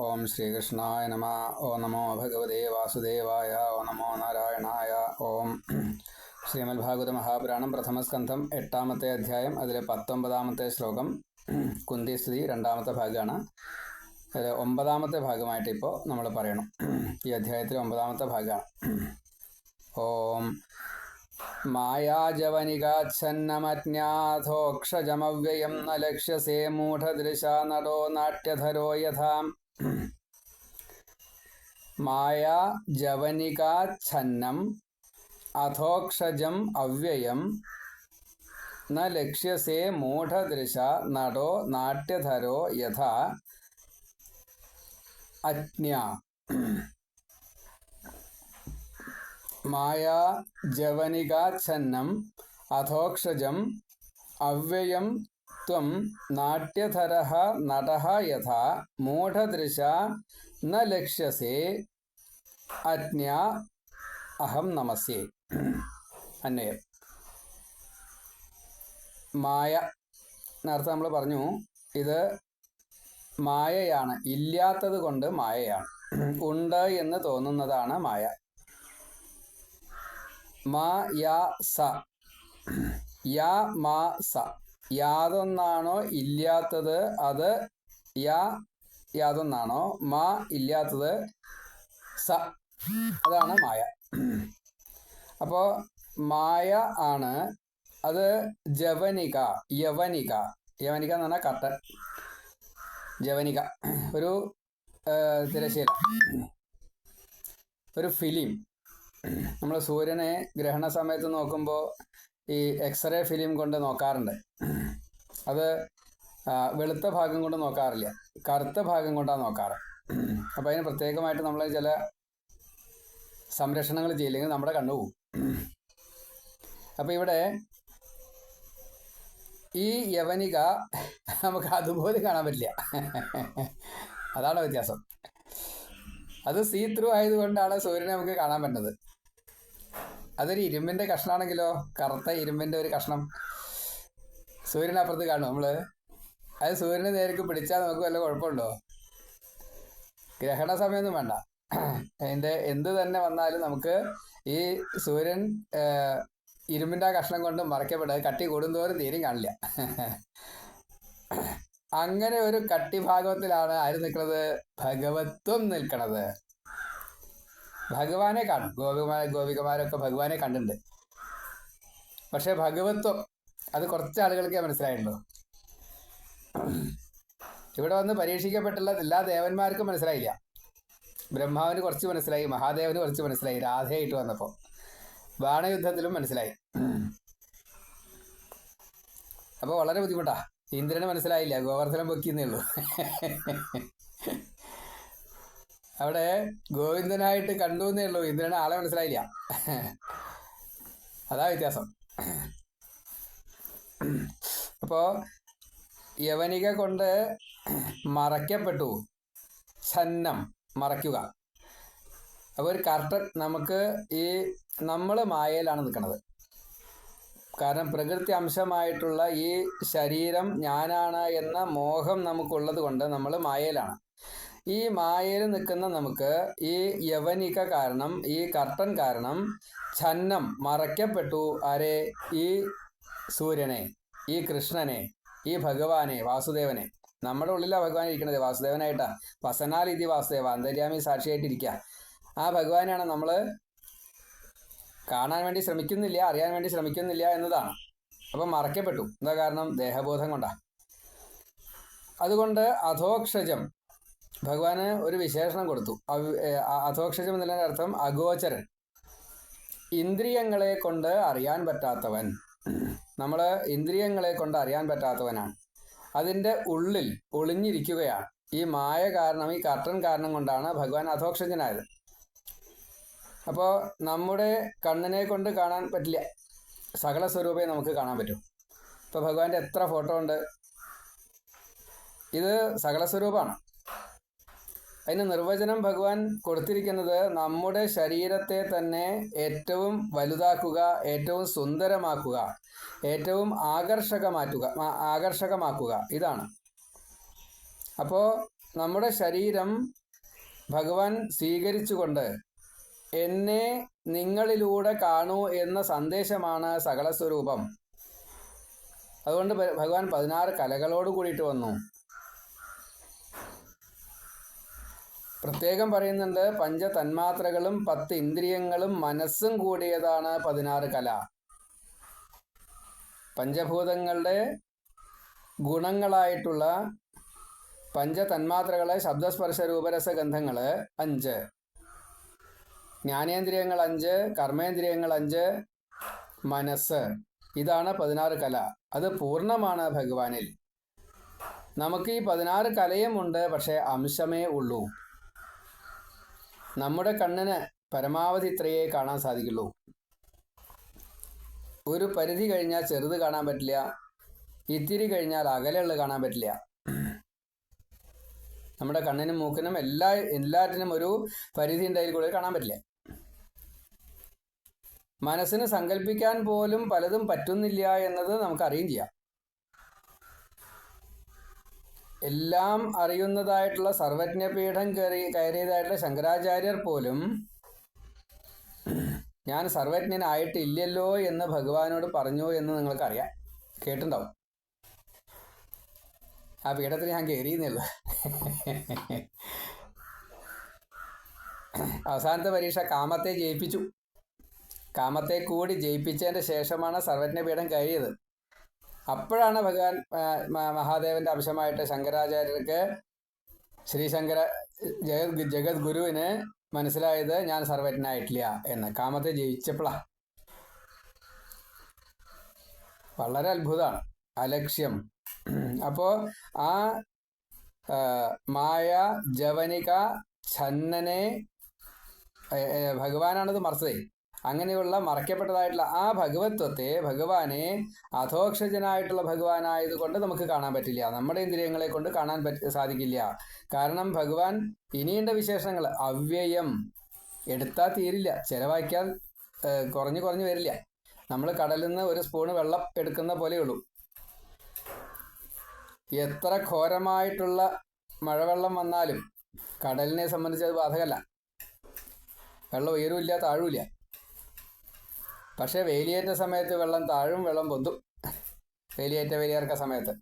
ഓം ശ്രീകൃഷ്ണായ നമ ഓ നമോ ഭഗവതേ വാസുദേവായ ഓ നമോ നാരായണായ ഓം ശ്രീമദ് ഭാഗവത മഹാപുരാണം പ്രഥമസ്കന്ധം എട്ടാമത്തെ അധ്യായം അതിലെ പത്തൊമ്പതാമത്തെ ശ്ലോകം കുന്തിസ്ഥിതി രണ്ടാമത്തെ ഭാഗമാണ്. അതിൽ ഒമ്പതാമത്തെ ഭാഗമായിട്ട് ഇപ്പോൾ നമ്മൾ പറയണം. ഈ അധ്യായത്തിലെ ഒമ്പതാമത്തെ ഭാഗമാണ്. ഓം മായാജവനികാച്ഛന്നമജ്ഞാഥോക്ഷജമവ്യയം ന ലക്ഷ്യസേ മൂഢദൃശാ നടോ നാട്യധരോ യഥാം മായാജവനികാച്ഛന്നം അധോക്ഷജം അവ്യയം ന ലക്ഷ്യസേ മൂഢദൃശ നടോ നാട്യധരോ യഥാ അജ്ഞ. മായാ ജവനികാച്ഛന്നം അഥോക്ഷജം അവ്യയം ത്വം നാട്യധര നട യഥാ മൂഢദൃശ ന ലക്ഷ്യസേ അജ്ഞ അഹം നമസ്യേ അന്വയം മായ നേരത്തെ നമ്മൾ പറഞ്ഞു ഇത് മായയാണ് ഇല്ലാത്തത് കൊണ്ട് മായയാണ്. ഉണ്ട് എന്ന് തോന്നുന്നതാണ് മായ. മാ യാ സ. യാ മാ സ. യാതൊന്നാണോ ഇല്ലാത്തത് അത് യാ യാതൊന്നാണോ മാ ഇല്ലാത്തത് സ അതാണ് മായ. അപ്പോ മായ ആണ് അത് ജവനിക യവനിക. യവനിക എന്ന് പറഞ്ഞാൽ കട്ടൻ ജവനിക. ഒരു തിരശീല ഒരു ഫിലിം. നമ്മൾ സൂര്യനെ ഗ്രഹണ സമയത്ത് നോക്കുമ്പോൾ ഈ എക്സ്റേ ഫിലിം കൊണ്ട് നോക്കാറുണ്ട്. അത് വെളുത്ത ഭാഗം കൊണ്ട് നോക്കാറില്ല. കറുത്ത ഭാഗം കൊണ്ടാണ് നോക്കാറ്. അപ്പം അതിന് പ്രത്യേകമായിട്ട് നമ്മൾ ചില സംരക്ഷണങ്ങൾ ചെയ്യില്ലെങ്കിൽ നമ്മുടെ കണ്ണു പോകും അപ്പോൾ ഇവിടെ ഈ യവനിക നമുക്ക് അതുപോലെ കാണാൻ പറ്റില്ല. അതാണ് വ്യത്യാസം. അത് സീ ത്രൂ ആയതുകൊണ്ടാണ് സൂര്യനെ നമുക്ക് കാണാൻ പറ്റുന്നത്. അതൊരു ഇരുമ്പിന്റെ കഷ്ണാണെങ്കിലോ? കറുത്ത ഇരുമ്പിന്റെ ഒരു കഷ്ണം. സൂര്യനപ്പുറത്ത് കാണും നമ്മൾ. അത് സൂര്യനെ നേരിക്ക് പിടിച്ചാൽ നമുക്ക് വല്ല കുഴപ്പമുണ്ടോ? ഗ്രഹണ സമയമൊന്നും വേണ്ട. അതിന്റെ എന്ത് തന്നെ വന്നാലും നമുക്ക് ഈ സൂര്യൻ ഇരുമ്പിന്റെ ആ കഷ്ണം കൊണ്ട് മറയ്ക്കപ്പെടുക കട്ടി കൂടുന്തോറും തീരും കാണില്ല. അങ്ങനെ ഒരു കട്ടി ഭാഗവത്തിലാണ് ആര് നിൽക്കുന്നത് ഭഗവത്വം നിൽക്കണത്. ഭഗവാനെ കാണും. ഗോപികുമാര ഗോപികമാരൊക്കെ ഭഗവാനെ കണ്ടിട്ടുണ്ട്. പക്ഷെ ഭഗവത്വം അത് കുറച്ച് ആളുകൾക്കേ മനസ്സിലായിട്ടുള്ളൂ ഇവിടെ വന്ന് പരീക്ഷിക്കപ്പെട്ടുള്ള എല്ലാ ദേവന്മാർക്കും മനസ്സിലായില്ല. ബ്രഹ്മാവിന് കുറച്ച് മനസ്സിലായി മഹാദേവന് കുറച്ച് മനസ്സിലായി രാധയായിട്ട് വന്നപ്പോൾ ബാണയുദ്ധത്തിലും മനസ്സിലായി. അപ്പോൾ വളരെ ബുദ്ധിമുട്ടാ. ഇന്ദ്രന് മനസ്സിലായില്ല ഗോവർദ്ധനം പൊക്കിയെന്നേ ഉള്ളൂ. അവിടെ ഗോവിന്ദനായിട്ട് കണ്ടു എന്നേ ഉള്ളൂ. ഇന്ദ്രന് ആളെ മനസ്സിലായില്ല. അതാ വ്യത്യാസം. അപ്പോ യവനിക കൊണ്ട് മറയ്ക്കപ്പെട്ടു. ഛന്നം മറയ്ക്കുക. അപ്പോൾ ഒരു കർട്ടൻ നമുക്ക് ഈ നമ്മൾ മായയിലാണ് നിൽക്കുന്നത് കാരണം പ്രകൃതി അംശമായിട്ടുള്ള ഈ ശരീരം ഞാനാണ് എന്ന മോഹം നമുക്കുള്ളത് കൊണ്ട് നമ്മൾ മായയിലാണ്. ഈ മായയിൽ നിൽക്കുന്ന നമുക്ക് ഈ യവനിക കാരണം ഈ കർട്ടൻ കാരണം ഛന്നം മറയ്ക്കപ്പെട്ടു ആരെ? ഈ സൂര്യനെ ഈ കൃഷ്ണനെ ഈ ഭഗവാനെ വാസുദേവനെ. നമ്മുടെ ഉള്ളിലാണ് ഭഗവാൻ ഇരിക്കുന്നത്. വാസുദേവനായിട്ടാ. വസനാലിതി വാസുദേവ. അന്തര്യാമി സാക്ഷിയായിട്ടിരിക്കുക ആ ഭഗവാനാണ് നമ്മൾ കാണാൻ വേണ്ടി ശ്രമിക്കുന്നില്ല അറിയാൻ വേണ്ടി ശ്രമിക്കുന്നില്ല എന്നതാണ്. അപ്പം മറക്കപ്പെട്ടു എന്താ കാരണം? ദേഹബോധം കൊണ്ടാണ് അതുകൊണ്ട് അധോക്ഷജം ഭഗവാന് ഒരു വിശേഷണം കൊടുത്തു. അധോക്ഷജം എന്നതിന്റെ അർത്ഥം അഗോചരൻ. ഇന്ദ്രിയങ്ങളെ കൊണ്ട് അറിയാൻ പറ്റാത്തവൻ. നമ്മൾ ഇന്ദ്രിയങ്ങളെ കൊണ്ട് അറിയാൻ പറ്റാത്തവനാണ്. അതിന്റെ ഉള്ളിൽ ഒളിഞ്ഞിരിക്കുകയാണ്. ഈ മായ കാരണം ഈ കർട്ടൻ കാരണം കൊണ്ടാണ് ഭഗവാൻ അധോക്ഷജനായത്. അപ്പോൾ നമ്മുടെ കണ്ണിനെ കൊണ്ട് കാണാൻ പറ്റില്ല. സകല സ്വരൂപേ നമുക്ക് കാണാൻ പറ്റും. ഇപ്പോൾ ഭഗവാന്റെ എത്ര ഫോട്ടോ ഉണ്ട്? ഇത് സകല സ്വരൂപമാണ്. അതിന് നിർവചനം ഭഗവാൻ കൊടുത്തിരിക്കുന്നത് നമ്മുടെ ശരീരത്തെ തന്നെ ഏറ്റവും വലുതാക്കുക ഏറ്റവും സുന്ദരമാക്കുക ഏറ്റവും ആകർഷകമാറ്റുക ആകർഷകമാക്കുക. ഇതാണ്. അപ്പോൾ നമ്മുടെ ശരീരം ഭഗവാൻ സ്വീകരിച്ചുകൊണ്ട് എന്നെ നിങ്ങളിലൂടെ കാണൂ എന്ന സന്ദേശമാണ് സകലസ്വരൂപം. അതുകൊണ്ട് ഭഗവാൻ പതിനാറ് കലകളോട് കൂടിയിട്ട് വന്നു. പ്രത്യേകം പറയുന്നുണ്ട് പഞ്ച തന്മാത്രകളും പത്ത് ഇന്ദ്രിയങ്ങളും മനസ്സും കൂടിയതാണ് പതിനാറ് കല. പഞ്ചഭൂതങ്ങളുടെ ഗുണങ്ങളായിട്ടുള്ള പഞ്ചതന്മാത്രകളെ ശബ്ദസ്പർശ രൂപരസ ഗന്ധങ്ങൾ അഞ്ച്. ജ്ഞാനേന്ദ്രിയങ്ങൾ അഞ്ച് കർമ്മേന്ദ്രിയങ്ങൾ അഞ്ച് മനസ്സ്. ഇതാണ് പതിനാറ് കല. അത് പൂർണമാണ് ഭഗവാനിൽ. നമുക്ക് ഈ പതിനാറ് കലയും ഉണ്ട് പക്ഷേ അംശമേ ഉള്ളൂ. നമ്മുടെ കണ്ണിന് പരമാവധി ഇത്രയേ കാണാൻ സാധിക്കുള്ളൂ. ഒരു പരിധി കഴിഞ്ഞാൽ ചെറുത് കാണാൻ പറ്റില്ല. ഇത്തിരി കഴിഞ്ഞാൽ അകലെയുള്ള കാണാൻ പറ്റില്ല. നമ്മുടെ കണ്ണിനും മൂക്കിനും എല്ലാ എല്ലാറ്റിനും ഒരു പരിധി ഉണ്ടായി കൂടുതൽ കാണാൻ പറ്റില്ല. മനസ്സിന് സങ്കല്പിക്കാൻ പോലും പലതും പറ്റുന്നില്ല എന്നത് നമുക്ക് അറിയുകയും ചെയ്യാം. എല്ലാം അറിയുന്നതായിട്ടുള്ള സർവജ്ഞപീഠം കയറി കയറിയതായിട്ടുള്ള ശങ്കരാചാര്യർ പോലും ഞാൻ സർവജ്ഞനായിട്ടില്ലല്ലോ എന്ന് ഭഗവാനോട് പറഞ്ഞു എന്ന് നിങ്ങൾക്കറിയാം. കേട്ടിട്ടുണ്ടാവും. ആ പീഠത്തിൽ ഞാൻ കയറിയുന്നില്ല അവസാനത്തെ പരീക്ഷ കാമത്തെ ജയിപ്പിച്ചു. കാമത്തെ കൂടി ജയിപ്പിച്ചതിന്റെ ശേഷമാണ് സർവജ്ഞപീഠം കഴിയത് അപ്പോഴാണ് ഭഗവാൻ മഹാദേവന്റെ അംശമായിട്ട് ശങ്കരാചാര്യർക്ക് ശ്രീശങ്കര ജഗത് ജഗത് ഗുരുവിന് മനസ്സിലായത് ഞാൻ സർവജ്ഞനായിട്ടില്ല എന്ന്. കാമത്തെ ജയിച്ചപ്പോളാ. വളരെ അത്ഭുതമാണ്. അലക്ഷ്യം. അപ്പോൾ ആ മായ ജവനിക ഛന്നനെ ഭഗവാനാണത് മറച്ചതേ. അങ്ങനെയുള്ള മറയ്ക്കപ്പെട്ടതായിട്ടുള്ള ആ ഭഗവത്വത്തെ ഭഗവാനെ അധോക്ഷജനായിട്ടുള്ള ഭഗവാനായതുകൊണ്ട് നമുക്ക് കാണാൻ പറ്റില്ല. നമ്മുടെ ഇന്ദ്രിയങ്ങളെ കൊണ്ട് കാണാൻ പറ്റ സാധിക്കില്ല. കാരണം ഭഗവാൻ ഇനിയുണ്ട വിശേഷങ്ങൾ അവ്യയം എടുത്താൽ തീരില്ല. ചെലവാക്കിയാൽ കുറഞ്ഞു കുറഞ്ഞു വരില്ല. നമ്മൾ കടലിൽ നിന്ന് ഒരു സ്പൂണ് വെള്ളം എടുക്കുന്ന പോലെയുള്ളൂ എത്ര ഘോരമായിട്ടുള്ള മഴവെള്ളം വന്നാലും കടലിനെ സംബന്ധിച്ച് അത് ബാധകമല്ല വെള്ളം ഉയരുമില്ല താഴുമില്ല പക്ഷേ വേലിയേറ്റ സമയത്ത് വെള്ളം താഴും വെള്ളം പൊന്തും. വേലിയേറ്റ വേലിയേർക്ക സമയത്ത്.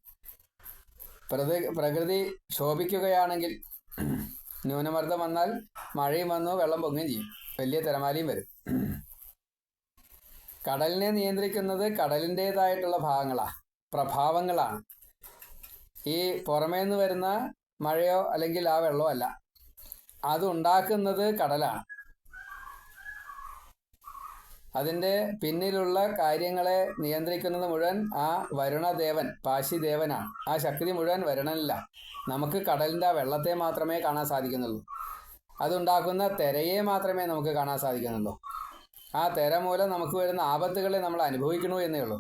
പ്രകൃതി ശോഭിക്കുകയാണെങ്കിൽ ന്യൂനമർദ്ദം വന്നാൽ മഴയും വന്നു വെള്ളം പൊങ്ങുകയും ചെയ്യും. വലിയ തിരമാലയും വരും. കടലിനെ നിയന്ത്രിക്കുന്നത് കടലിന്റെതായിട്ടുള്ള ഭാഗങ്ങളാണ് പ്രഭാവങ്ങളാണ്. ഈ പുറമേ നിന്ന് വരുന്ന മഴയോ അല്ലെങ്കിൽ ആ വെള്ളമോ അല്ല. അതുണ്ടാക്കുന്നത് കടലാണ്. അതിന്റെ പിന്നിലുള്ള കാര്യങ്ങളെ നിയന്ത്രിക്കുന്നത് മുഴുവൻ ആ വരുണദേവൻ പാശിദേവനാണ്. ആ ശക്തി മുഴുവൻ വരുണനില്ല. നമുക്ക് കടലിന്റെ ആ വെള്ളത്തെ മാത്രമേ കാണാൻ സാധിക്കുന്നുള്ളൂ. അതുണ്ടാക്കുന്ന തിരയെ മാത്രമേ നമുക്ക് കാണാൻ സാധിക്കുന്നുള്ളൂ. ആ തിര മൂലം നമുക്ക് വരുന്ന ആപത്തുകളെ നമ്മൾ അനുഭവിക്കണോ എന്നേ ഉള്ളൂ.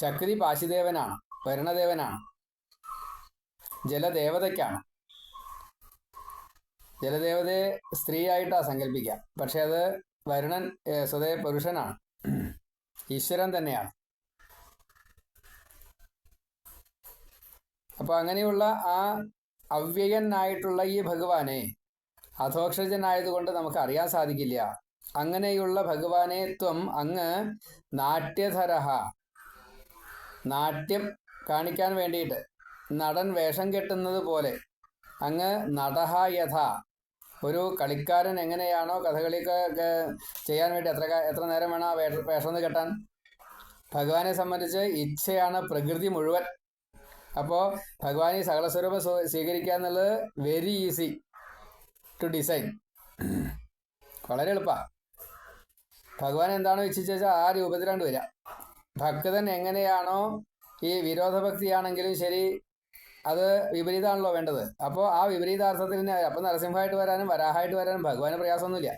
ശക്തി പാശിദേവനാണ് വരുണദേവനാണ്. ജലദേവതയ്ക്കാണ്. ജലദേവതയെ സ്ത്രീയായിട്ടാണ് സങ്കല്പിക്കുക. പക്ഷെ അത് വരുണൻ സ്വതേ പുരുഷനാണ്. ഈശ്വരൻ തന്നെയാണ്. അപ്പൊ അങ്ങനെയുള്ള ആ അവ്യയനായിട്ടുള്ള ഈ ഭഗവാനെ അധോക്ഷജനായതുകൊണ്ട് നമുക്ക് അറിയാൻ സാധിക്കില്ല. അങ്ങനെയുള്ള ഭഗവാനെ ത്വം അങ്ങ് നാട്യധരഹ നാട്യം കാണിക്കാൻ വേണ്ടിയിട്ട് നടൻ വേഷം കെട്ടുന്നത് പോലെ അങ്ങ് നടഹ യഥ. ഒരു കളിക്കാരൻ എങ്ങനെയാണോ കഥകളിക്ക് ചെയ്യാൻ വേണ്ടി എത്ര എത്ര നേരം വേണം ആ വേഷം കെട്ടാൻ? ഭഗവാനെ സംബന്ധിച്ച് ഇച്ഛയാണ് പ്രകൃതി മുഴുവൻ. അപ്പോൾ ഭഗവാൻ ഈ സകലസ്വരൂപം സ്വരൂപം സ്വീകരിക്കുക എന്നുള്ളത് വെരി ഈസി ടു ഡിസൈൻ വളരെ എളുപ്പമാണ് ഭഗവാൻ എന്താണോ ഇച്ഛിച്ചാൽ ആ രൂപത്തിലാണ് വരിക ഭക്തൻ എങ്ങനെയാണോ ഈ വിരോധഭക്തിയാണെങ്കിലും ശരി അത് വിപരീതമാണല്ലോ വേണ്ടത്. അപ്പോൾ ആ വിപരീതാർത്ഥത്തിൽ തന്നെ അപ്പം നരസിംഹമായിട്ട് വരാനും വരാഹായിട്ട് വരാനും ഭഗവാന് പ്രയാസമൊന്നുമില്ല.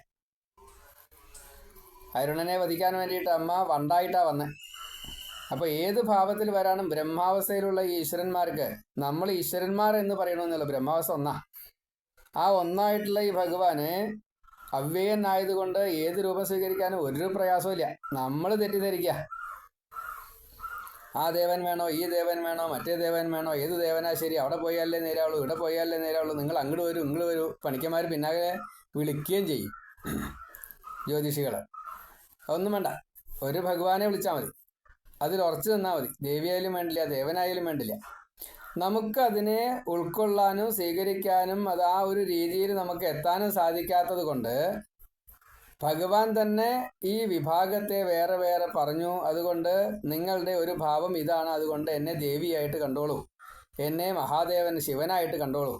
അരുണനെ വധിക്കാൻ വേണ്ടിയിട്ട് അമ്മ വണ്ടായിട്ടാ വന്നത് അപ്പോൾ ഏത് ഭാവത്തിൽ വരാനും ബ്രഹ്മാവസ്ഥയിലുള്ള ഈശ്വരന്മാർക്ക് നമ്മൾ ഈശ്വരന്മാർ എന്ന് പറയണമെന്നുള്ള ബ്രഹ്മാവസ്ഥ ഒന്നാ. ആ ഒന്നായിട്ടുള്ള ഈ ഭഗവാന് അവ്യയനായതുകൊണ്ട് ഏത് രൂപം സ്വീകരിക്കാനും ഒരു പ്രയാസവും ഇല്ല നമ്മൾ തെറ്റിദ്ധരിക്കുക ആ ദേവൻ വേണോ ഈ ദേവൻ വേണോ മറ്റേ ദേവൻ വേണോ ഏത് ദേവനാ ശരി അവിടെ പോയാലേ നേരാവുള്ളൂ ഇവിടെ പോയാലേ നേരാവുള്ളൂ നിങ്ങൾ അങ്ങോട്ട് വരൂ ഇങ്ങോട്ട് വരൂ. പണിക്കന്മാർ പിന്നാകെ വിളിക്കുകയും ചെയ്യും ജ്യോതിഷികൾ അതൊന്നും വേണ്ട. ഒരു ഭഗവാനെ വിളിച്ചാൽ മതി. അതിൽ ഉറച്ചു നിന്നാൽ മതി. ദേവിയായാലും വേണ്ടില്ല ദേവനായാലും വേണ്ടില്ല. നമുക്ക് അതിനെ ഉൾക്കൊള്ളാനും സ്വീകരിക്കാനും അത് ആ ഒരു രീതിയിൽ നമുക്ക് എത്താനും സാധിക്കാത്തത് കൊണ്ട് ഭഗവാൻ തന്നെ ഈ വിഭാഗത്തെ വേറെ വേറെ പറഞ്ഞു. അതുകൊണ്ട് നിങ്ങളുടെ ഒരു ഭാവം ഇതാണ്. അതുകൊണ്ട് എന്നെ ദേവിയായിട്ട് കണ്ടോളൂ. എന്നെ മഹാദേവൻ ശിവനായിട്ട് കണ്ടോളൂ.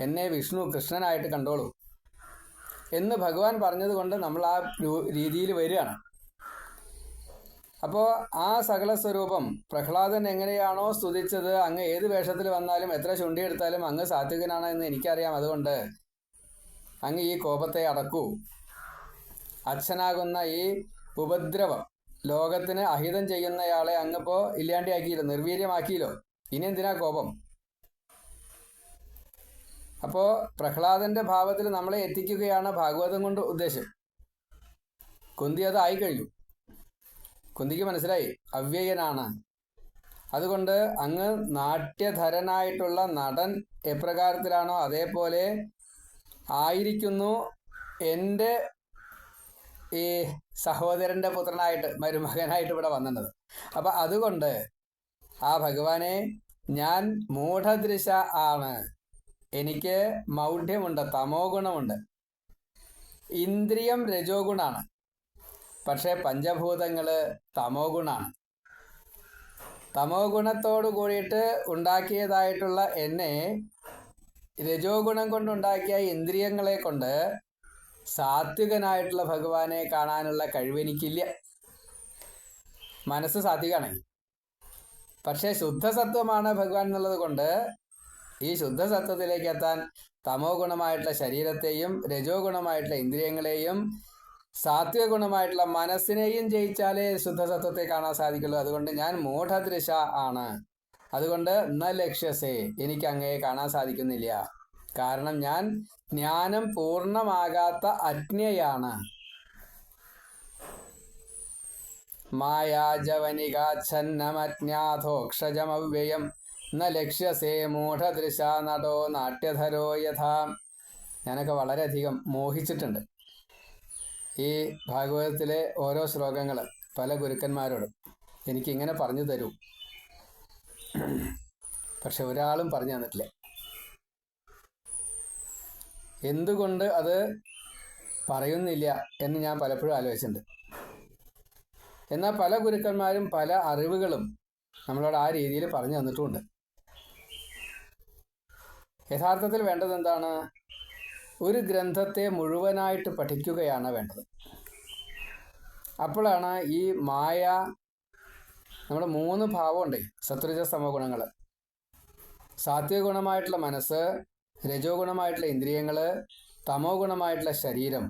എന്നെ വിഷ്ണു കൃഷ്ണനായിട്ട് കണ്ടോളൂ എന്ന് ഭഗവാൻ പറഞ്ഞതുകൊണ്ട് നമ്മൾ ആ രീതിയിൽ വരികയാണ്. അപ്പോൾ ആ സകല സ്വരൂപം പ്രഹ്ലാദൻ എങ്ങനെയാണോ സ്തുതിച്ചത് അങ്ങ് ഏത് വേഷത്തിൽ വന്നാലും എത്ര ചുണ്ടിയെടുത്താലും അങ്ങ് സാത്വികനാണ് എന്ന് എനിക്കറിയാം. അതുകൊണ്ട് അങ്ങ് ഈ കോപത്തെ അടക്കൂ. അച്ഛനാകുന്ന ഈ ഉപദ്രവം ലോകത്തിന് അഹിതം ചെയ്യുന്നയാളെ അങ്ങിപ്പോ ഇല്ലാണ്ടിയാക്കിയില്ലോ നിർവീര്യമാക്കിയില്ലോ. ഇനി എന്തിനാ കോപം? അപ്പോ പ്രഹ്ലാദന്റെ ഭാവത്തിൽ നമ്മളെ എത്തിക്കുകയാണ് ഭാഗവതം കൊണ്ട് ഉദ്ദേശം. കുന്തി അത് ആയി കഴിഞ്ഞു കുന്തിക്ക് മനസ്സിലായി അവ്യയനാണ്. അതുകൊണ്ട് അങ്ങ് നാട്യധരനായിട്ടുള്ള നടൻ എപ്രകാരത്തിലാണോ അതേപോലെ ആയിരിക്കുന്നു എന്റെ ഈ സഹോദരന്റെ പുത്രനായിട്ട് മരുമകനായിട്ട് ഇവിടെ വന്നത് അപ്പം അതുകൊണ്ട് ആ ഭഗവാനെ ഞാൻ മൂഢദൃശ ആണ്. എനിക്ക് മൗഢ്യമുണ്ട് തമോ ഗുണമുണ്ട്. ഇന്ദ്രിയം രജോ ഗുണാണ്. പക്ഷേ പഞ്ചഭൂതങ്ങൾ തമോ ഗുണാണ്. തമോ ഗുണത്തോടു കൂടിയിട്ട് ഉണ്ടാക്കിയതായിട്ടുള്ള എന്നെ രജോ ഗുണം കൊണ്ടുണ്ടാക്കിയ ഇന്ദ്രിയങ്ങളെ കൊണ്ട് സാത്വികനായിട്ടുള്ള ഭഗവാനെ കാണാനുള്ള കഴിവെനിക്കില്ല. മനസ്സ് സാത്വികമാണ് പക്ഷേ ശുദ്ധസത്വമാണ് ഭഗവാൻ എന്നുള്ളത് കൊണ്ട് ഈ ശുദ്ധസത്വത്തിലേക്ക് എത്താൻ തമോ ഗുണമായിട്ടുള്ള ശരീരത്തെയും രജോ ഗുണമായിട്ടുള്ള ഇന്ദ്രിയങ്ങളെയും സാത്വിക ഗുണമായിട്ടുള്ള മനസ്സിനെയും ജയിച്ചാലേ ശുദ്ധസത്വത്തെ കാണാൻ സാധിക്കുള്ളൂ. അതുകൊണ്ട് ഞാൻ മൂഢദൃശ ആണ്. അതുകൊണ്ട് ന ലക്ഷ്യസേ എനിക്ക് അങ്ങയെ കാണാൻ സാധിക്കുന്നില്ല. കാരണം ഞാൻ ജ്ഞാനം പൂർണമാകാത്ത അജ്ഞയാണ് മായാജവനികാഛന്നമജ്ഞാഥോക്ഷജമവ്യയം ന ലക്ഷ്യസേ മൂഢദൃശ നടോ നാട്യധരോ യഥാ. ഞാനൊക്കെ വളരെയധികം മോഹിച്ചിട്ടുണ്ട്. ഈ ഭാഗവതത്തിലെ ഓരോ ശ്ലോകങ്ങൾ പല ഗുരുക്കന്മാരോടും എനിക്കിങ്ങനെ പറഞ്ഞു തരൂ. പക്ഷെ ഒരാളും പറഞ്ഞു തന്നിട്ടില്ല. എന്തുകൊണ്ട് അത് പറയുന്നില്ല എന്ന് ഞാൻ പലപ്പോഴും ആലോചിച്ചിട്ടുണ്ട്. എന്നാൽ പല ഗുരുക്കന്മാരും പല അറിവുകളും നമ്മളോട് ആ രീതിയിൽ പറഞ്ഞു തന്നിട്ടുമുണ്ട്. യഥാർത്ഥത്തിൽ വേണ്ടത് എന്താണ്? ഒരു ഗ്രന്ഥത്തെ മുഴുവനായിട്ട് പഠിക്കുകയാണ് വേണ്ടത്. അപ്പോഴാണ് ഈ മായ നമ്മുടെ മൂന്ന് ഭാവമുണ്ട് സത്വജ സമഗുണങ്ങൾ സാത്വിക ഗുണമായിട്ടുള്ള മനസ്സ് രജോ ഗുണമായിട്ടുള്ള ഇന്ദ്രിയങ്ങൾ തമോ ഗുണമായിട്ടുള്ള ശരീരം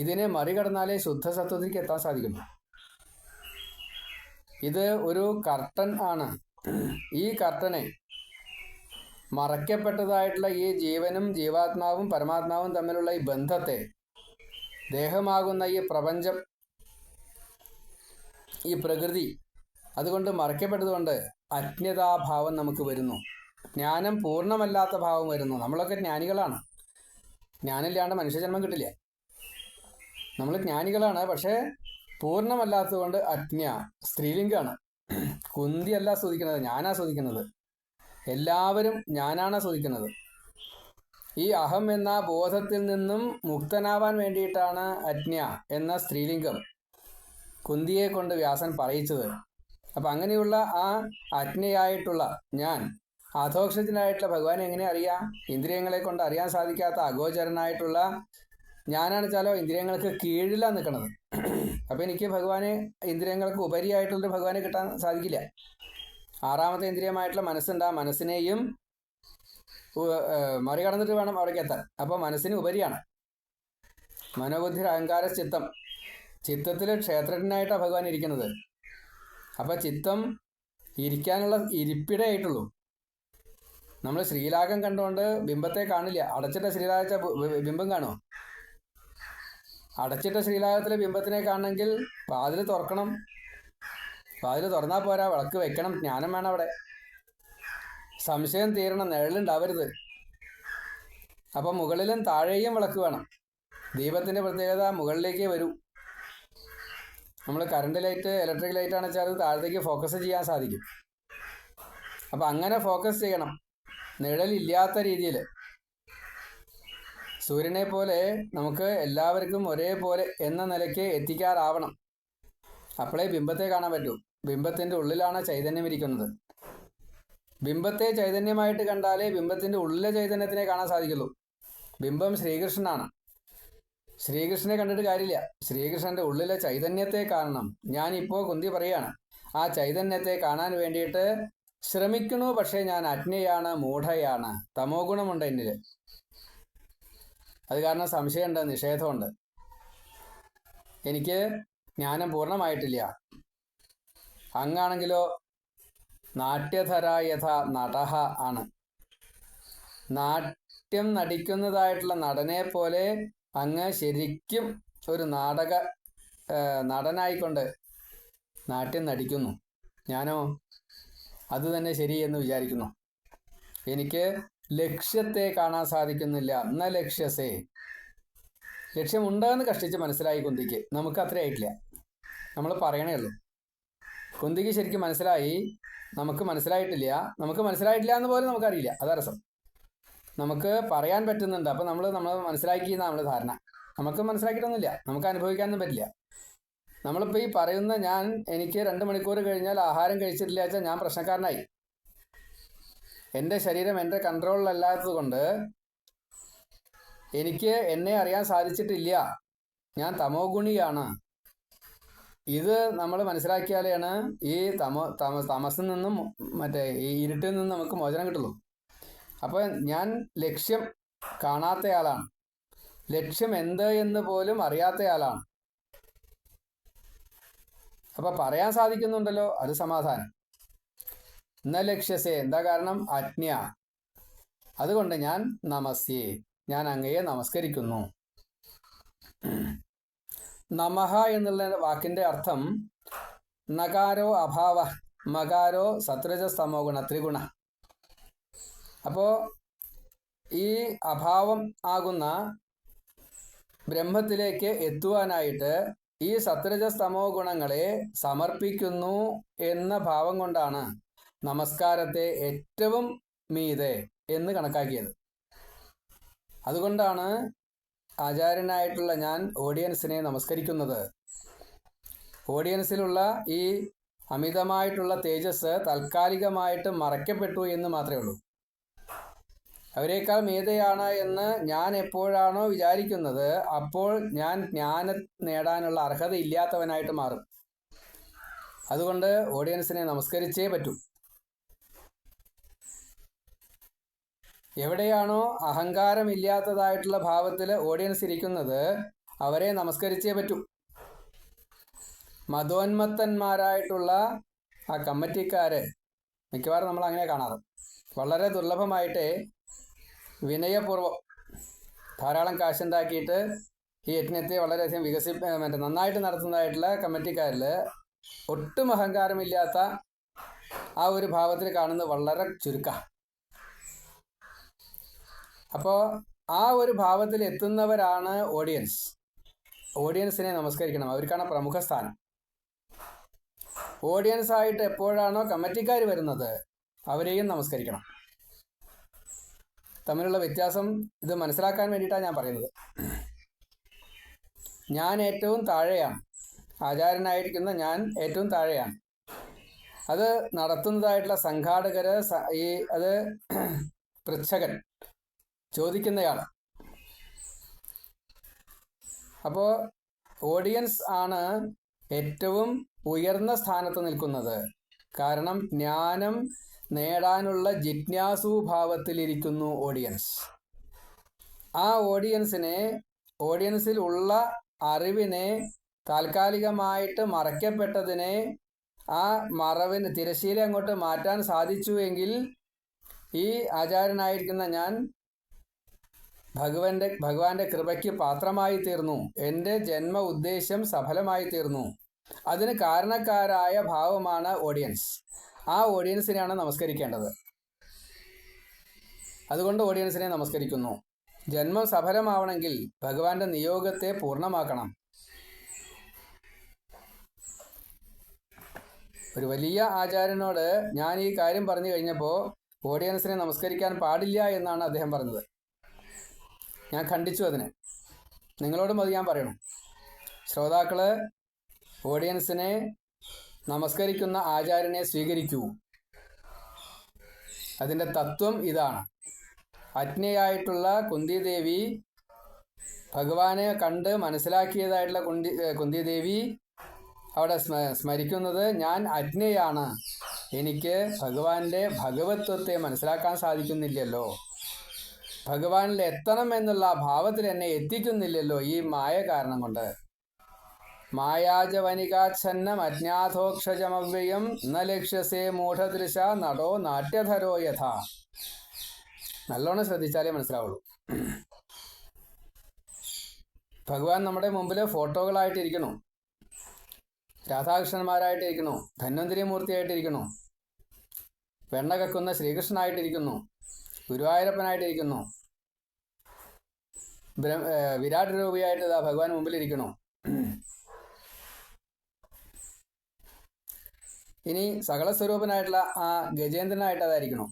ഇതിനെ മറികടന്നാലേ ശുദ്ധസത്വത്തിലേക്ക് എത്താൻ സാധിക്കുന്നു ഇത് ഒരു കർട്ടൻ ആണ്. ഈ കർട്ടനെ മറയ്ക്കപ്പെട്ടതായിട്ടുള്ള ഈ ജീവനും ജീവാത്മാവും പരമാത്മാവും തമ്മിലുള്ള ഈ ബന്ധത്തെ ദേഹമാകുന്ന ഈ പ്രപഞ്ചം ഈ പ്രകൃതി അതുകൊണ്ട് മറയ്ക്കപ്പെട്ടതുകൊണ്ട് അജ്ഞതാഭാവം നമുക്ക് വരുന്നു. ജ്ഞാനം പൂർണമല്ലാത്ത ഭാവം വരുന്നു. നമ്മളൊക്കെ ജ്ഞാനികളാണ്. ജ്ഞാനില്ലാണ്ട് മനുഷ്യജന്മം കിട്ടില്ല? നമ്മൾ ജ്ഞാനികളാണ് പക്ഷേ പൂർണമല്ലാത്തതുകൊണ്ട് അജ്ഞ സ്ത്രീലിംഗമാണ് കുന്തി കുന്തിയല്ല സ്തുതിക്കുന്നത് ഞാനാ സ്തുതിക്കുന്നത് എല്ലാവരും ഞാനാണ് സ്തുതിക്കുന്നത് ഈ അഹം എന്ന ബോധത്തിൽ നിന്നും മുക്തനാവാൻ വേണ്ടിയിട്ടാണ് അജ്ഞ എന്ന സ്ത്രീലിംഗം കുന്തിയെ കൊണ്ട് വ്യാസൻ പറയിച്ചത്. അപ്പം അങ്ങനെയുള്ള ആ അജ്ഞയായിട്ടുള്ള ഞാൻ അധോക്ഷത്തിനായിട്ടുള്ള ഭഗവാൻ എങ്ങനെ അറിയാം? ഇന്ദ്രിയങ്ങളെ കൊണ്ട് അറിയാൻ സാധിക്കാത്ത അഗോചരനായിട്ടുള്ള ഞാനാണ് ചാലോ ഇന്ദ്രിയങ്ങൾക്ക് കീഴിലാണ് നിൽക്കുന്നത് അപ്പം എനിക്ക് ഭഗവാനെ ഇന്ദ്രിയങ്ങൾക്ക് ഉപരിയായിട്ടുള്ളൊരു ഭഗവാനെ കിട്ടാൻ സാധിക്കില്ല. ആറാമത്തെ ഇന്ദ്രിയമായിട്ടുള്ള മനസ്സുണ്ട്. ആ മനസ്സിനെയും മറികടന്നിട്ട് വേണം അവിടേക്ക് എത്താൻ. അപ്പോൾ മനസ്സിന് ഉപരിയാണ്. മനോബുദ്ധി അഹങ്കാര ചിത്തം. ചിത്തത്തിൽ ക്ഷേത്രജ്ഞനായിട്ടാണ് ഭഗവാൻ ഇരിക്കുന്നത്. അപ്പോൾ ചിത്തം ഇരിക്കാനുള്ള ഇരിപ്പിടയായിട്ടുള്ളൂ നമ്മൾ ശ്രീരാഗം കണ്ടുകൊണ്ട് ബിംബത്തെ കാണില്ല. അടച്ചിട്ട ശ്രീരാഗത്തെ ബിംബം കാണോ? അടച്ചിട്ട ശ്രീരാഗത്തിലെ ബിംബത്തിനെ കാണണമെങ്കിൽ വാതിൽ തുറക്കണം. വാതിൽ തുറന്നാൽ പോരാ വിളക്ക് വെക്കണം ജ്ഞാനം വേണം അവിടെ. സംശയം തീരണം നിഴലുണ്ടാവരുത്. അപ്പം മുകളിലും താഴെയും വിളക്ക് വേണം. ദീപത്തിന്റെ പ്രത്യേകത മുകളിലേക്ക് വരൂ. നമ്മൾ കറണ്ട് ലൈറ്റ് ഇലക്ട്രിക് ലൈറ്റ് ആണെന്ന് താഴത്തേക്ക് ഫോക്കസ് ചെയ്യാൻ സാധിക്കും. അപ്പം അങ്ങനെ ഫോക്കസ് ചെയ്യണം. നിഴലില്ലാത്ത രീതിയിൽ സൂര്യനെ പോലെ നമുക്ക് എല്ലാവർക്കും ഒരേപോലെ എന്ന നിലയ്ക്ക് എത്തിക്കാറാവണം. അപ്പോഴേ ബിംബത്തെ കാണാൻ പറ്റൂ. ബിംബത്തിന്റെ ഉള്ളിലാണ് ചൈതന്യം ഇരിക്കുന്നത്. ബിംബത്തെ ചൈതന്യമായിട്ട് കണ്ടാലേ ബിംബത്തിന്റെ ഉള്ളിലെ ചൈതന്യത്തിനെ കാണാൻ സാധിക്കുള്ളൂ. ബിംബം ശ്രീകൃഷ്ണനാണ്. ശ്രീകൃഷ്ണനെ കണ്ടിട്ട് കാര്യമില്ല. ശ്രീകൃഷ്ണന്റെ ഉള്ളിലെ ചൈതന്യത്തെ കാണണം. ഞാനിപ്പോൾ കുന്തി പറയാണ് ആ ചൈതന്യത്തെ കാണാൻ വേണ്ടിയിട്ട് ശ്രമിക്കണു പക്ഷേ ഞാൻ അജ്ഞയാണ് മൂഢയാണ്. തമോ ഗുണമുണ്ട് എന്നിൽ അത് കാരണം സംശയമുണ്ട് നിഷേധമുണ്ട്. എനിക്ക് ജ്ഞാനം പൂർണമായിട്ടില്ല. അങ്ങാണെങ്കിലോ നാട്യധര യഥ നടഹ ആണ്. നാട്യം നടിക്കുന്നതായിട്ടുള്ള നടനെ പോലെ അങ്ങ് ശരിക്കും ഒരു നാടക നടനായിക്കൊണ്ട് നാട്യം നടിക്കുന്നു. ഞാനോ? അത് തന്നെ ശരി എന്ന് വിചാരിക്കുന്നു. എനിക്ക് ലക്ഷ്യത്തെ കാണാൻ സാധിക്കുന്നില്ല. എന്ന ലക്ഷ്യസേ ലക്ഷ്യമുണ്ടെന്ന് കഷ്ടിച്ച് മനസ്സിലായി കുന്തിക്ക്. നമുക്ക് അത്ര ആയിട്ടില്ല. നമ്മൾ പറയണേ ഉള്ളൂ. കുന്തിക്ക് ശരിക്കും മനസ്സിലായി. നമുക്ക് മനസ്സിലായിട്ടില്ല. നമുക്ക് മനസ്സിലായിട്ടില്ല എന്ന് പോലും നമുക്കറിയില്ല. അതാ രസം. നമുക്ക് പറയാൻ പറ്റുന്നുണ്ട്. അപ്പം നമ്മൾ നമ്മൾ മനസ്സിലാക്കി നമ്മൾ ധാരണ. നമുക്ക് മനസ്സിലാക്കിയിട്ടൊന്നുമില്ല. നമുക്ക് അനുഭവിക്കാനൊന്നും പറ്റില്ല. നമ്മളിപ്പോൾ ഈ പറയുന്ന ഞാൻ എനിക്ക് രണ്ട് മണിക്കൂർ കഴിഞ്ഞാൽ ആഹാരം കഴിച്ചിട്ടില്ല വെച്ചാൽ ഞാൻ പ്രശ്നക്കാരനായി. എന്റെ ശരീരം എന്റെ കൺട്രോളിലല്ലാത്തത് കൊണ്ട് എനിക്ക് എന്നെ അറിയാൻ സാധിച്ചിട്ടില്ല. ഞാൻ തമോ ഗുണിയാണ്. ഇത് നമ്മൾ മനസ്സിലാക്കിയാലാണ് ഈ തമോ തമ തമസിൽ നിന്നും മറ്റേ ഈ ഇരുട്ടിൽ നിന്നും നമുക്ക് മോചനം കിട്ടുള്ളൂ. അപ്പോൾ ഞാൻ ലക്ഷ്യം കാണാത്തയാളാണ്. ലക്ഷ്യം എന്ത് എന്ന് പോലും അറിയാത്തയാളാണ്. അപ്പൊ പറയാൻ സാധിക്കുന്നുണ്ടല്ലോ അത് സമാധാനം. ന ലക്ഷ്യസേ എന്താ കാരണം? അജ്ഞ. അതുകൊണ്ട് ഞാൻ നമസ്യേ ഞാൻ അങ്ങയെ നമസ്കരിക്കുന്നു. നമഹ എന്നുള്ള വാക്കിന്റെ അർത്ഥം നകാരോ അഭാവ മകാരോ സത്രജസ്തമോ ഗുണ ത്രിഗുണ. അപ്പോൾ ഈ അഭാവം ആകുന്ന ബ്രഹ്മത്തിലേക്ക് എത്തുവാനായിട്ട് ഈ സത്രജസ്തമോ ഗുണങ്ങളെ സമർപ്പിക്കുന്നു എന്ന ഭാവം കൊണ്ടാണ് നമസ്കാരത്തെ ഏറ്റവും മീതെ എന്ന് കണക്കാക്കിയത്. അതുകൊണ്ടാണ് ആചാര്യനായിട്ടുള്ള ഞാൻ ഓഡിയൻസിനെ നമസ്കരിക്കുന്നത്. ഓഡിയൻസിലുള്ള ഈ അമിതമായിട്ടുള്ള തേജസ് താൽക്കാലികമായിട്ട് മറയ്ക്കപ്പെട്ടു എന്ന് മാത്രമേ ഉള്ളൂ. അവരെക്കാൾ മീതയാണ് എന്ന് ഞാൻ എപ്പോഴാണോ വിചാരിക്കുന്നത് അപ്പോൾ ഞാൻ ജ്ഞാനം നേടാനുള്ള അർഹത ഇല്ലാത്തവനായിട്ട് മാറും. അതുകൊണ്ട് ഓഡിയൻസിനെ നമസ്കരിച്ചേ പറ്റൂ. എവിടെയാണോ അഹങ്കാരമില്ലാത്തതായിട്ടുള്ള ഭാവത്തിൽ ഓഡിയൻസ് ഇരിക്കുന്നത് അവരെ നമസ്കരിച്ചേ പറ്റൂ. മതോന്മത്തന്മാരായിട്ടുള്ള ആ കമ്മിറ്റിക്കാര് മിക്കവാറും നമ്മൾ അങ്ങനെ കാണാറ് വളരെ ദുർലഭമായിട്ടേ വിനയപൂർവം ധാരാളം കാശുണ്ടാക്കിയിട്ട് ഈ യജ്ഞത്തെ വളരെയധികം വികസി മറ്റേ നന്നായിട്ട് നടത്തുന്നതായിട്ടുള്ള കമ്മിറ്റിക്കാരിൽ ഒട്ടും അഹങ്കാരമില്ലാത്ത ആ ഒരു ഭാവത്തിൽ കാണുന്നത് വളരെ ചുരുക്കം. അപ്പോൾ ആ ഒരു ഭാവത്തിൽ എത്തുന്നവരാണ് ഓഡിയൻസ് ഓഡിയൻസിനെ നമസ്കരിക്കണം. അവർക്കാണ് പ്രമുഖ സ്ഥാനം. ഓഡിയൻസ് ആയിട്ട് എപ്പോഴാണോ കമ്മിറ്റിക്കാർ വരുന്നത് അവരെയും നമസ്കരിക്കണം. തമ്മിലുള്ള വ്യത്യാസം ഇത് മനസ്സിലാക്കാൻ വേണ്ടിയിട്ടാണ് ഞാൻ പറയുന്നത്. ഞാൻ ഏറ്റവും താഴെയാണ്. ആചാര്യനായിരിക്കുന്ന ഞാൻ ഏറ്റവും താഴെയാണ്. അത് നടത്തുന്നതായിട്ടുള്ള സംഘാടകര് ഈ അത് പൃച്ഛകൻ ചോദിക്കുന്നയാൾ അപ്പോൾ ഓഡിയൻസ് ആണ് ഏറ്റവും ഉയർന്ന സ്ഥാനത്ത് നിൽക്കുന്നത്. കാരണം ജ്ഞാനം നേടാനുള്ള ജിജ്ഞാസുഭാവത്തിലിരിക്കുന്നു ഓഡിയൻസ് ആ ഓഡിയൻസിനെ ഓഡിയൻസിൽ ഉള്ള അറിവിനെ താൽക്കാലികമായിട്ട് മറയ്ക്കപ്പെട്ടതിനെ ആ മറവിന് തിരശ്ശീല അങ്ങോട്ട് മാറ്റാൻ സാധിച്ചുവെങ്കിൽ ഈ ആചാര്യനായിരിക്കുന്ന ഞാൻ ഭഗവന്റെ ഭഗവാന്റെ കൃപയ്ക്ക് പാത്രമായി തീർന്നു എന്റെ ജന്മ ഉദ്ദേശം സഫലമായി തീർന്നു അതിന് കാരണക്കാരായ ഭാവമാണ് ഓഡിയൻസ് ആ ഓഡിയൻസിനെയാണ് നമസ്കരിക്കേണ്ടത്. അതുകൊണ്ട് ഓഡിയൻസിനെ നമസ്കരിക്കുന്നു. ജന്മം സഫലമാവണമെങ്കിൽ ഭഗവാന്റെ നിയോഗത്തെ പൂർണമാക്കണം. ഒരു വലിയ ആചാര്യനോട് ഞാൻ ഈ കാര്യം പറഞ്ഞു കഴിഞ്ഞപ്പോൾ ഓഡിയൻസിനെ നമസ്കരിക്കാൻ പാടില്ല എന്നാണ് അദ്ദേഹം പറഞ്ഞത്. ഞാൻ ഖണ്ഡിച്ചു അതിനെ. നിങ്ങളോടും അത് ഞാൻ പറയണം. ശ്രോതാക്കൾ ഓഡിയൻസിനെ നമസ്കരിക്കുന്ന ആചാര്യനെ സ്വീകരിക്കൂ. അതിന്റെ തത്വം ഇതാണ്. അജ്ഞയായിട്ടുള്ള കുന്തിദേവി ഭഗവാനെ കണ്ട് മനസ്സിലാക്കിയതായിട്ടുള്ള കുന്തി കുന്തിദേവി അവിടെ സ്മരിക്കുന്നത് ഞാൻ അജ്ഞയാണ് എനിക്ക് ഭഗവാന്റെ ഭഗവത്വത്തെ മനസ്സിലാക്കാൻ സാധിക്കുന്നില്ലല്ലോ. ഭഗവാനിൽ എത്തണം എന്നുള്ള ഭാവത്തിൽ എന്നെ എത്തിക്കുന്നില്ലല്ലോ ഈ മായ കാരണം കൊണ്ട്. മായാജവനികാച്ഛന്നം അജ്ഞാതോക്ഷജമവ്യയം ന ലക്ഷ്യസേ മൂഢദൃശ നടോ നാട്യധരോ യഥ. നല്ലോണം ശ്രദ്ധിച്ചാലേ മനസ്സിലാവുള്ളൂ. ഭഗവാൻ നമ്മുടെ മുമ്പിൽ ഫോട്ടോകളായിട്ടിരിക്കണു രാധാകൃഷ്ണന്മാരായിട്ടിരിക്കണു ധന്വന്തിരി മൂർത്തിയായിട്ടിരിക്കണു വെണ്ണ കക്കുന്ന ശ്രീകൃഷ്ണനായിട്ടിരിക്കുന്നു ഗുരുവായൂരപ്പനായിട്ടിരിക്കുന്നു വിരാട് രൂപിയായിട്ട് ഭഗവാൻ മുമ്പിലിരിക്കണു ഇനി സകല സ്വരൂപനായിട്ടുള്ള ആ ഗജേന്ദ്രനായിട്ട് അതായിരിക്കണോ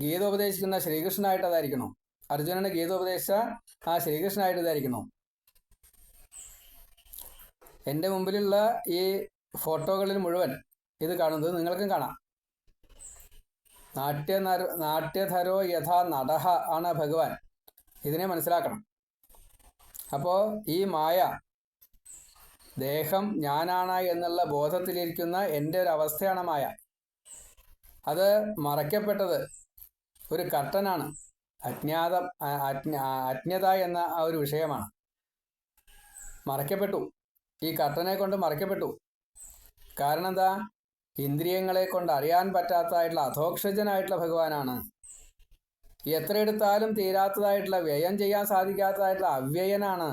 ഗീതോപദേശിക്കുന്ന ശ്രീകൃഷ്ണനായിട്ട് അതായിരിക്കണോ അർജുനന് ഗീത ഉപദേശിച്ച ആ ശ്രീകൃഷ്ണനായിട്ട് ഇതായിരിക്കണോ എന്റെ മുമ്പിലുള്ള ഈ ഫോട്ടോകളിൽ മുഴുവൻ ഇത് കാണുന്നത് നിങ്ങൾക്കും കാണാം. നാട്യ നാട്യധരോ യഥാ നടഹ ആണ് ഭഗവാൻ. ഇതിനെ മനസ്സിലാക്കണം. അപ്പോൾ ഈ മായ ദേഹം ഞാനാണ് എന്നുള്ള ബോധത്തിലിരിക്കുന്ന എന്റെ ഒരു അവസ്ഥയാണ് മായ. അത് മറയ്ക്കപ്പെട്ടത് ഒരു കട്ടനാണ് അജ്ഞാത അജ്ഞത എന്ന ആ ഒരു വിഷയമാണ്. മറയ്ക്കപ്പെട്ടു. ഈ കർട്ടനെ കൊണ്ട് മറയ്ക്കപ്പെട്ടു. കാരണം എന്താ? ഇന്ദ്രിയങ്ങളെ കൊണ്ട് അറിയാൻ പറ്റാത്തതായിട്ടുള്ള അധോക്ഷജനായിട്ടുള്ള ഭഗവാനാണ്. എത്ര എടുത്താലും തീരാത്തതായിട്ടുള്ള വ്യയം ചെയ്യാൻ സാധിക്കാത്തതായിട്ടുള്ള അവ്യയനാണ്.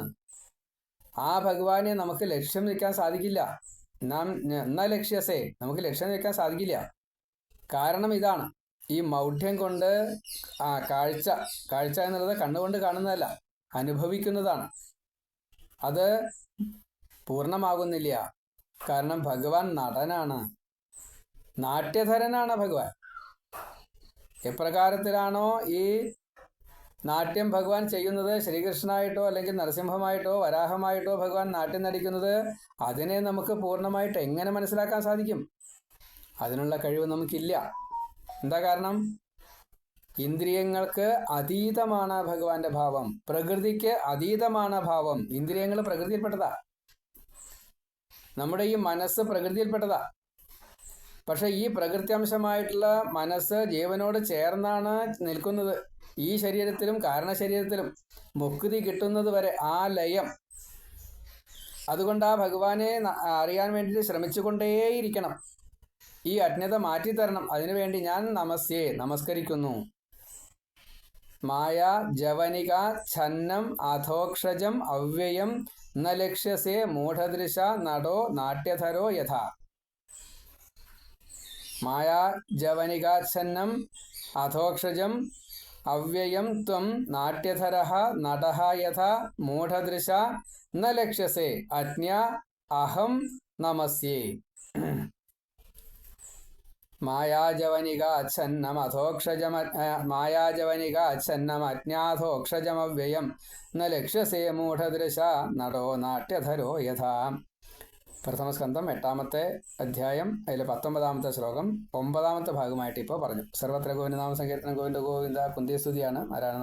ആ ഭഗവാനെ നമുക്ക് ലക്ഷ്യം നിൽക്കാൻ സാധിക്കില്ല. നാം എന്നാ ലക്ഷ്യസേ? നമുക്ക് ലക്ഷ്യം നിൽക്കാൻ സാധിക്കില്ല. കാരണം ഇതാണ്. ഈ മൗഢ്യം കൊണ്ട് ആ കാഴ്ച കാഴ്ച എന്നുള്ളത് കണ്ണുകൊണ്ട് കാണുന്നതല്ല. അനുഭവിക്കുന്നതാണ്. അത് പൂർണമാകുന്നില്ല. കാരണം ഭഗവാൻ നടനാണ്. നാട്യധരനാണ് ഭഗവാൻ. എപ്രകാരത്തിലാണോ ഈ നാട്യം ഭഗവാൻ ചെയ്യുന്നത് ശ്രീകൃഷ്ണനായിട്ടോ അല്ലെങ്കിൽ നരസിംഹമായിട്ടോ വരാഹമായിട്ടോ ഭഗവാൻ നാട്യം നടിക്കുന്നത് അതിനെ നമുക്ക് പൂർണമായിട്ട് എങ്ങനെ മനസ്സിലാക്കാൻ സാധിക്കും? അതിനുള്ള കഴിവ് നമുക്കില്ല. എന്താ കാരണം? ഇന്ദ്രിയങ്ങൾക്ക് അതീതമാണ് ഭഗവാന്റെ ഭാവം. പ്രകൃതിക്ക് അതീതമാണ് ഭാവം. ഇന്ദ്രിയങ്ങൾ പ്രകൃതിയിൽപ്പെട്ടതാ. നമ്മുടെ ഈ മനസ്സ് പ്രകൃതിയിൽപ്പെട്ടതാ. പക്ഷെ ഈ പ്രകൃത്യാംശമായിട്ടുള്ള മനസ്സ് ജീവനോട് ചേർന്നാണ് നിൽക്കുന്നത്. ഈ ശരീരത്തിലും കാരണശരീരത്തിലും മുക്തി കിട്ടുന്നത് വരെ ആ ലയം. അതുകൊണ്ട് ആ ഭഗവാനെ അറിയാൻ വേണ്ടിയിട്ട് ശ്രമിച്ചുകൊണ്ടേയിരിക്കണം. ഈ അജ്ഞത മാറ്റിത്തരണം. അതിനുവേണ്ടി ഞാൻ നമസ്യേ നമസ്കരിക്കുന്നു. മായ ജവനിക ഛന്നം അധോക്ഷജം അവ്യയം ന ലക്ഷ്യസേ മൂഢദൃശ നടോ നാട്യധരോ യഥ. മായ ജവനിക ഛന്നം അധോക്ഷജം അവ്യയം ത്വം നാട്യധര നട യഥ മൂഢദൃശ ന ലക്ഷ്യസേ അജ്ഞ അഹം നമസ്യേ. മായാജവനിക അച്ഛന്നമധോക്ഷജമ മായാജവനിക അച്ഛന്നം അജ്ഞാധോക്ഷജമവ്യയം ന ലക്ഷ്യസേ മൂഢദൃശ നടോ നാട്യധരോ യഥാ. പ്രഥമസ്കന്ധം എട്ടാമത്തെ അധ്യായം അതിൽ പത്തൊമ്പതാമത്തെ ശ്ലോകം ഒമ്പതാമത്തെ ഭാഗമായിട്ട് ഇപ്പോൾ പറഞ്ഞു. സർവത്ര ഗോവിന്ദനാമ സങ്കീർത്തനം ഗോവിന്ദ ഗോവിന്ദ കുന്തിസ്തുതിയാണ് ആരാണ്